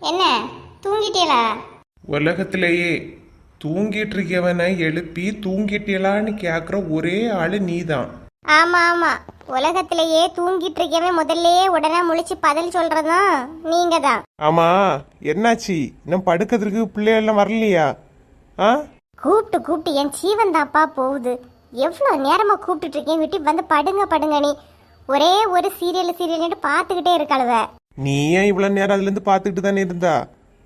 என்ன? தூங்கிட்டீங்களா உலகத்திலேயே தூங்கிட்டு இருக்கவனை எழுப்பி தூங்கிட்டீங்களான்னு கேட்குற ஒரே ஆளு நீதான். ஆமா ஆமா உலகத்திலேயே தூங்கிட்டு இருக்கவே முதல்லயே உடனே முழிச்சு பதில் சொல்றதும் நீங்க தான் ஆமா என்னாச்சு? இன்னும் படுக்கிறதுக்கு பிள்ளைகள்லாம் வரலையா? ஆ? கூப்பிட்டு கூப்பிட்டு என் ஜீவன் தான்ப்பா போகுது. எவ்வளோ நேரமா கூப்பிட்டுட்டு இருக்கேன்? விட்டு வந்து படுங்க படுங்க நீ. ஒரே ஒரு சீரியல் சீரியல்னு பார்த்துக்கிட்டே இருக்காளுவ. நீ ஏன் இவ்வளோ நேரம் அதுலேருந்து பார்த்துக்கிட்டு தானே இருந்தா?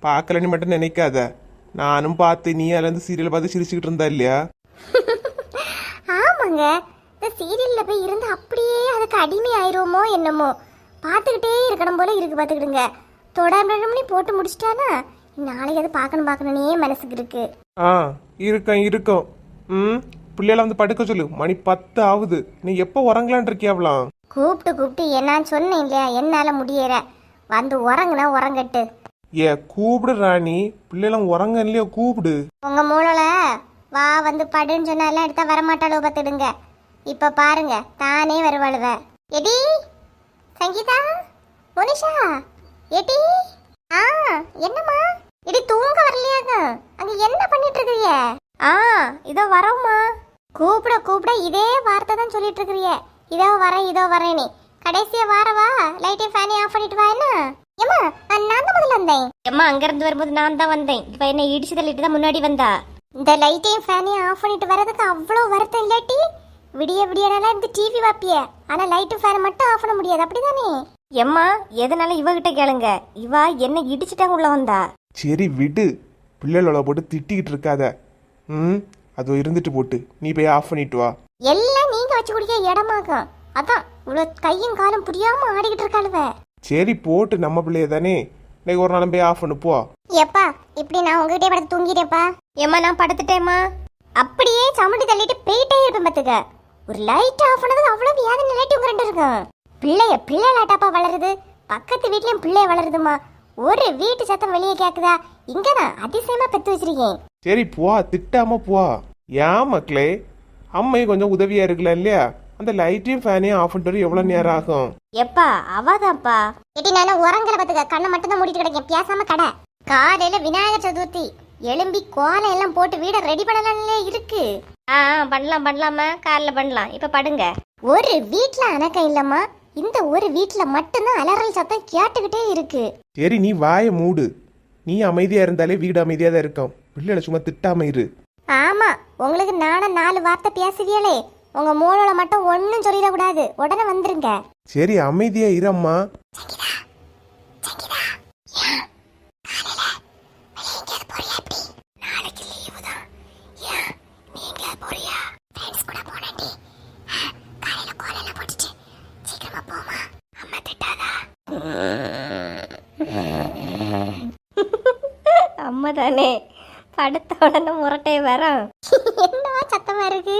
பார்க்கலன்னு மட்டும் நினைக்காத. நானும் பார்த்து நீ அதுலேருந்து சீரியல் பார்த்து சிரிச்சுக்கிட்டு இருந்தா இல்லையா? ஆமாங்க. இந்த சீரியல்ல போய் இருந்து அப்படியே அதுக்கு அடிமை ஆயிருவோமோ என்னமோ. பார்த்துக்கிட்டே இருக்கணும் போல இருக்கு பார்த்துக்கிடுங்க. தொடர்ந்து போட்டு முடிச்சிட்டானா? நாளைக்கு அது பார்க்கணும் பார்க்கணுன்னே மனசுக்கு இருக்கு. ஆ இருக்கேன் இருக்கும். ம் பிள்ளைகளை வந்து படுக்க சொல்லு. மணி பத்து ஆகுது. நீ எப்போ உறங்கலான் இருக்கியாவலாம் கூப்பிட்டு கூப்பிட்டு என்னான்னு சொன்னேன் இல்லையா? என்னால முடியற வந்து உறங்குனா உறங்கட்டு. ஏ கூப்பிடு ராணி. பிள்ளைலாம் உறங்க இல்லையா கூப்பிடு. உங்க மூளல வா வந்து படுன்னு சொன்னா எல்லாம் எடுத்தா வரமாட்டாளோ பார்த்துடுங்க இப்ப பாருங்க தானே வருவாளுவ. எடி சங்கீதா மோனிஷா எடி ஆ என்னம்மா? எடி தூங்க வரலையாங்க அங்க? என்ன பண்ணிட்டு இருக்கீங்க ஆ இதோ வரோம்மா கூப்பிட கூப்பிட இதே வார்த்தை தான் சொல்லிட்டு இருக்கிறிய இதோ வரேன் இதோ வரேன் கடைசியா வாரவா லைட்டையும் ஃபேனையும் ஆஃப் பண்ணிட்டு வா என்ன? ஏம்மா நான் தான் முதல்ல வந்தேன். அம்மா அங்கிருந்து வரும்போது நான் தான் வந்தேன். இப்ப என்ன இடிச்சு தள்ளிட்டு தான் முன்னாடி வந்தா. இந்த லைட்டையும் ஃபேனையும் ஆஃப் பண்ணிட்டு வரதுக்கு அவ்வளோ வருத்தம் இல்லாட்டி? விடிய விடியனால இந்த டிவி வாப்பிய ஆனா லைட்டு ஃபேன் மட்டும் ஆஃப் பண்ண முடியாது. அப்படிதானே? எம்மா எதனால இவகிட்ட கேளுங்க. இவா என்ன இடிச்சுட்டாங்க உள்ள வந்தா. சரி விடு. பிள்ளைகளோட போட்டு திட்டிக்கிட்டு இருக்காத. ம்? அது இருந்துட்டு போட்டு. நீ போய் ஆஃப் பண்ணிட்டு வா. எல்லாம் நீங்க வச்சு குடிக்க இடமாகும் அதான். இவ்வளோ கையும் காலும் புரியாம ஆடிக்கிட்டு இருக்காளுவ. சரி போட்டு நம்ம பிள்ளைய தானே. இன்னைக்கு ஒரு நாளும் போய் ஆஃப் பண்ணு போ. எப்பா இப்படி நான் உங்ககிட்டே படுத்து தூங்கிட்டேப்பா. ஏம்மா நான் படுத்துட்டேம்மா. அப்படியே சமுடி தள்ளிட்டு போயிட்டே இருப்பேன் பாத்துக்க. ஒரு லைட் ஆஃப் பண்ணதுக்கு அவ்வளவு வியாதி லைட் உங்க ரெண்டு இருக்கும் பிள்ளைய பிள்ளை லாட்டாப்பா வளருது. பக்கத்து வீட்லயும் பிள்ளைய வளருதுமா ஒரு வீட்டு சத்தம் வெளியே கேக்குதா? இங்க நான் அதிசயமா பெத்து வச்சிருக்கேன். சரி போ திட்டாம போ. ஏன் மக்களே? அம்மையும் கொஞ்சம் உதவியா இருக்கலாம் இல்லையா? அந்த லைட்டையும் ஃபேனையும் ஆஃப் பண்ணிட்டு வர எவ்வளோ நேரம் ஆகும்? எப்பா அவதான்ப்பா. எட்டி நான் உரங்கல பாத்துக்க கண்ணை மட்டும் தான் மூடிட்டு கிடக்கேன். பேசாம கடை. காலையில விநாயகர் சதுர்த்தி. எலும்பி கோலம் எல்லாம் போட்டு வீட ரெடி பண்ணலாம்ல இருக்கு. ஆ ஆ, பண்ணலாம் பண்ணலாமா காலைல பண்ணலாம். இப்ப படுங்க. ஒரு வீட்ல அணக்கம் இல்லம்மா. இந்த ஒரு வீட்ல மட்டும்தான் அலறல் சத்தம் கேட்டுக்கிட்டே இருக்கு. சரி நீ வாயை மூடு. நீ அமைதியா இருந்தாலே வீடு அமைதியா தான் இருக்கும். பிள்ளைகளை சும்மா திட்டாம இரு. ஆமா. உங்களுக்கு நானும் நாலு வார்த்தை பேசுவியலே. உங்க மூளோல மட்டும் ஒன்னும் சொல்லிடக்கூடாது உடனே வந்துருங்க. சரி அமைதியா இரம்மா. அம்மா தானே படுத்த உடனே முரட்டை வரோம் சத்தமா இருக்கு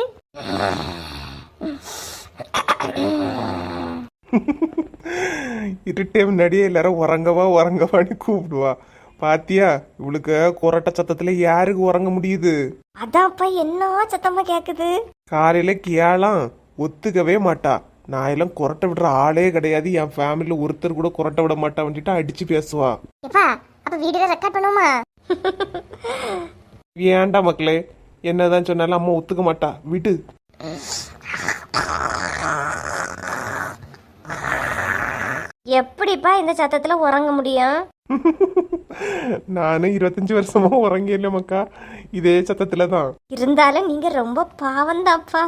இருட்டே முன்னாடியே எல்லாரும் உறங்கவா உறங்கவான்னு கூப்பிடுவா. பாத்தியா இவளுக்கு குரட்ட சத்தத்துல யாருக்கு உறங்க முடியுது? அதான்ப்பா என்ன சத்தமா கேக்குது? காலையில கேளாம் ஒத்துக்கவே மாட்டா. நான் எல்லாம் குரட்டை விடுற ஆளே கிடையாது. என் ஃபேமிலியில ஒருத்தர் கூட குரட்டை விட மாட்டான்ட்டு அடிச்சு பேசுவா. அப்ப வீடியோ ரெக்கார்ட் பண்ணுமா ஏன்டா மக்களே என்னதான் சொன்னாலும் அம்மா ஒத்துக்க மாட்டா. விடு. எப்படிப்பா இந்த சத்தத்துல உறங்க முடியும்? நானும் இருபத்தஞ்சு வருஷமா உறங்கியில மக்கா. இதே சத்தத்துல தான். இருந்தாலும் நீங்க ரொம்ப பாவம்தான்ப்பா.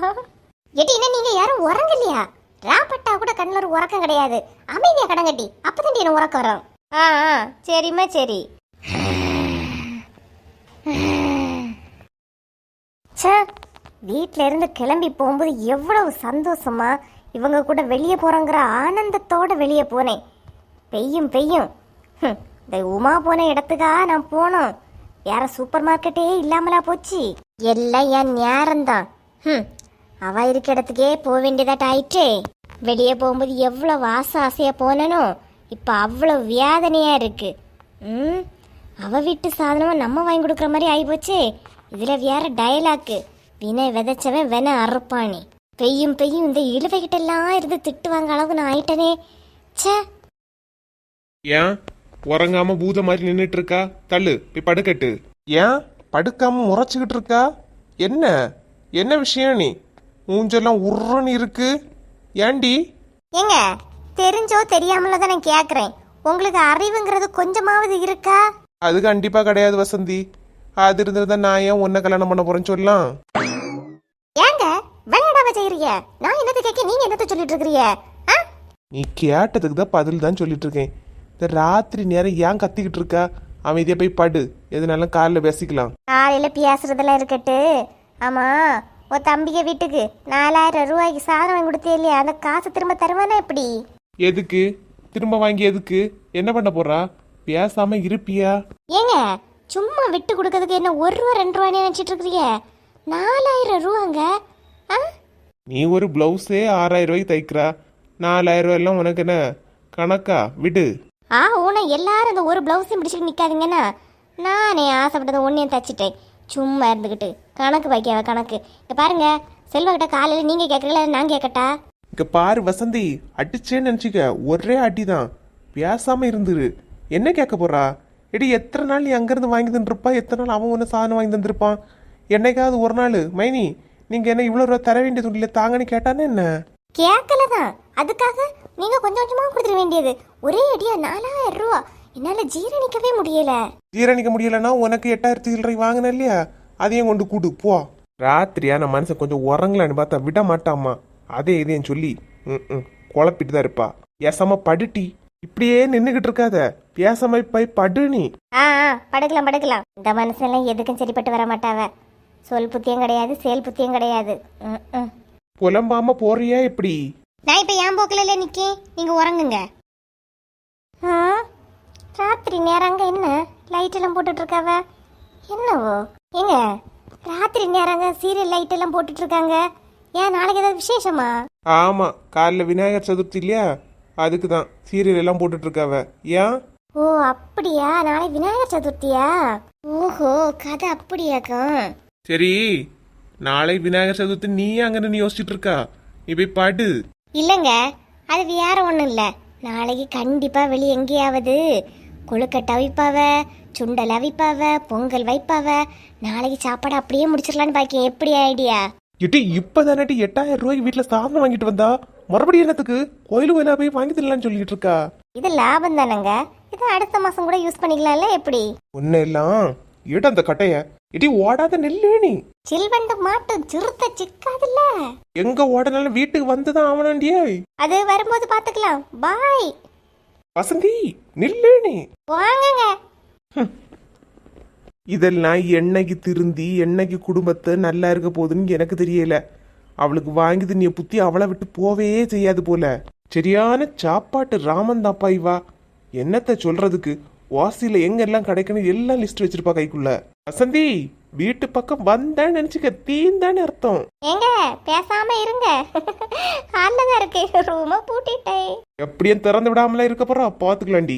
எட்டி என்ன நீங்க யாரும் உறங்கலையா? ராப்பட்டா கூட கண்ணுல ஒரு உறக்கம் கிடையாது. அமைதியா கடங்கட்டி அப்பதான் என்ன உறக்கம் வரும். ஆ ஆ சரிம்மா சரி. ச்சே வீட்டில் இருந்து கிளம்பி போகும்போது எவ்வளவு சந்தோஷமா இவங்க கூட வெளியே போகிறோங்கிற ஆனந்தத்தோட வெளியே போனேன். பெய்யும் பெய்யும். இந்த உமா போன இடத்துக்கா நான் போனோம். வேற சூப்பர் மார்க்கெட்டே இல்லாமலா போச்சு. எல்லாம் என் நேரம்தான். ம் அவ இருக்க இடத்துக்கே போக வேண்டியதாட்ட ஆயிட்டே. வெளியே போகும்போது எவ்வளோ ஆசை ஆசையாக போனனோ இப்போ அவ்வளோ வேதனையாக இருக்குது ம் அவள் வீட்டு சாதனமும் நம்ம வாங்கி கொடுக்குற மாதிரி ஆகிப்போச்சே இதுல வேற டயலாக்கு வினை விதைச்சவன் வென அறுப்பானே. பெய்யும் பெய்யும் இந்த இழுவைகிட்ட எல்லாம் இருந்து திட்டு வாங்க அளவுக்கு நான் ஆயிட்டனே. ச்சே. ஏன்? உறங்காம பூத மாதிரி நின்னுட்டு இருக்கா தள்ளு போய் படுக்கட்டு. ஏன்? படுக்காம முறைச்சுக்கிட்டு இருக்கா என்ன? என்ன விஷயம் நீ? மூஞ்செல்லாம் உருன்னு இருக்கு. ஏண்டி ஏங்க தெரிஞ்சோ தெரியாமலோ தான் நான் கேட்குறேன் உங்களுக்கு அறிவுங்கிறது கொஞ்சமாவது இருக்கா? அது கண்டிப்பா கிடையாது வசந்தி. அது இருந்திருந்தா நான் ஏன் உன்னை கல்யாணம் பண்ண போறேன்னு சொல்லலாம்? ஏங்க விளையாடாம செய்யறீங்க நான் என்னத்தை கேட்க நீங்க என்னத்தை சொல்லிட்டு இருக்கிறீங்க? நீ கேட்டதுக்கு தான் பதில் தான் சொல்லிட்டு இருக்கேன். இந்த ராத்திரி நேரம் ஏன் கத்திக்கிட்டு இருக்கா? அமைதியா போய் படு. எதுனாலும் காலைல பேசிக்கலாம். காலையில பேசுறதெல்லாம் இருக்கட்டு. ஆமா உன் தம்பிக வீட்டுக்கு நாலாயிரம் ரூபாய்க்கு சாதனம் வாங்கி கொடுத்தே இல்லையா? அந்த காசு திரும்ப தருவானா எப்படி? எதுக்கு? திரும்ப வாங்கி எதுக்கு? என்ன பண்ண போறா? பேசாம இருப்பியா? ஏங்க சும்மா விட்டு கொடுக்கறதுக்கு என்ன ஒரு ரூபா ரெண்டு ரூபான்னு நினைச்சிட்டு இருக்கிறீங்க நாலாயிரம் ரூபாங்க. ஆ? நீ ஒரு பிளவுஸே ஆறாயிரம் ரூபாய்க்கு தைக்கிறா. நாலாயிரம் ரூபாய் எல்லாம் உனக்கு என்ன? கணக்கா? விடு. ஆ ஊனை எல்லாரும் இந்த ஒரு பிளவுஸையும் பிடிச்சிட்டு நிற்காதீங்கண்ணா நானே ஆசைப்பட்டதை ஒன்றையும் தச்சிட்டேன். சும்மா இருந்துக்கிட்டு. கணக்கு வைக்காவ கணக்கு. இங்கே பாருங்க செல்வகிட்ட காலையில் நீங்கள் கேட்குறீங்களா நான் கேட்கட்டா? இங்க பாரு வசந்தி அடிச்சேன்னு நினைச்சுக்க. ஒரே அடிதான். பேசாம இருந்துரு. என்ன கேட்க போறா? எடி எத்தனை நாள் நீ அங்கிருந்து வாங்கி தந்துருப்பா? எத்தனை நாள் அவன் ஒன்று சாதனம் வாங்கி தந்திருப்பான்? என்னைக்காவது ஒரு நாள். மைனி நீங்க என்ன இவ்வளோ ரூபா தர வேண்டியது இல்லை தாங்கன்னு கேட்டானே என்ன? கேட்கல தான் அதுக்காக நீங்கள் கொஞ்சம் கொஞ்சமாக கொடுத்துட வேண்டியது. ஒரே அடியா நாலாயிரம் ரூபா. என்னால் ஜீரணிக்கவே முடியல. ஜீரணிக்க முடியலன்னா உனக்கு எட்டாயிரத்தி சில்லறை வாங்கின இல்லையா? அதையும் கொண்டு கூடு போ. ராத்திரியா? நான் மனுஷன் கொஞ்சம் உறங்கலான்னு பார்த்தா விட மாட்டாமா அதே இதையும் சொல்லி ம் ம் குழப்பிட்டு தான் இருப்பா. பேசாம படுட்டி. இப்படியே நின்றுகிட்டு இருக்காத பேசாம போய் படு நீ. ஆ ஆ படுக்கலாம் படுக்கலாம். இந்த மனுஷன்லாம் எதுக்கும் சரிப்பட்டு வர மாட்டாவ. சொல் புத்தியம் கிடையாது செயல் புத்தியம் கிடையாது. ம் ம். புலம்பாம போறியா எப்படி நான் இப்போ என் போக்கில் நிற்கேன் நீங்கள் உறங்குங்க. ஆ? ராத்திரி நேரங்க என்ன? லைட் எல்லாம் போட்டுட்டு இருக்காவ என்னவோ? ஏங்க ராத்திரி நேரங்க சீரியல் லைட் எல்லாம் போட்டுட்டு இருக்காங்க ஏன் நாளைக்கு ஏதாவது விசேஷமா? ஆமா காலைல விநாயகர் சதுர்த்தி இல்லையா? அதுக்கு தான் சீரியல் எல்லாம் போட்டுட்டு இருக்காவ ஏன்? ஓ அப்படியா? நாளை விநாயகர் சதுர்த்தியா? ஓஹோ கதை அப்படியாக்கும் சரி நாளை விநாயகர் சதுர்த்தி நீ அங்க நின்னு யோசிச்சுட்டு இருக்கா நீ போய் படு. இல்லைங்க அது வேற ஒன்றும் இல்லை. நாளைக்கு கண்டிப்பாக வெளியே எங்கேயாவது. கொழுக்கட்டை வைப்பாவ சுண்டல் அவிப்பாவ பொங்கல் வைப்பாவ. நாளைக்கு சாப்பாடு அப்படியே முடிச்சிடலான்னு பாக்கேன் எப்படி ஐடியா? இட்டி இப்பதானட்டி எட்டாயிரம் ரூபாய்க்கு வீட்டுல சாதனம் வாங்கிட்டு வந்தா? மறுபடியும் என்னத்துக்கு? கோயிலு கோயிலா போய் வாங்கி தரலாம்னு சொல்லிட்டு இருக்கா இது லாபம் தானேங்க? இது அடுத்த மாதம் கூட யூஸ் பண்ணிக்கலாம்ல எப்படி? ஒன்னும் எல்லாம் இட அந்த கட்டைய. இடி ஓடாத நெல்லு நீ. சில்வண்டு மாட்டும் சிறுத்தை சிக்காதுல்ல? எங்க ஓடனாலும் வீட்டுக்கு வந்துதான் ஆவனாண்டியே அது வரும்போது பார்த்துக்கலாம் பாய் வசந்தி நில்லு நீ. வாங்குங்க. இதெல்லாம் என்னைக்கு திருந்தி என்னைக்கு குடும்பத்தை நல்லா இருக்க போகுதுன்னு எனக்கு தெரியல. அவளுக்கு வாங்கி நீ புத்தி அவளை விட்டு போவே செய்யாது போல. சரியான சாப்பாட்டு ராமன் தாப்பா இவா. என்னத்த சொல்றதுக்கு? வாசியில எங்கெல்லாம் கிடைக்கணும் எல்லாம் லிஸ்ட் வச்சிருப்பா கைக்குள்ள. வசந்தி வீட்டு பக்கம் வந்தான்னு நினைச்சுக்க தீந்தான்னு அர்த்தம். ஏங்க பேசாம இருங்க. காலில் தான் இருக்கு. ரூமை பூட்டிட்டேன். எப்படியும் திறந்து விடாமலாம் இருக்க போறா பாத்துக்கலாண்டி.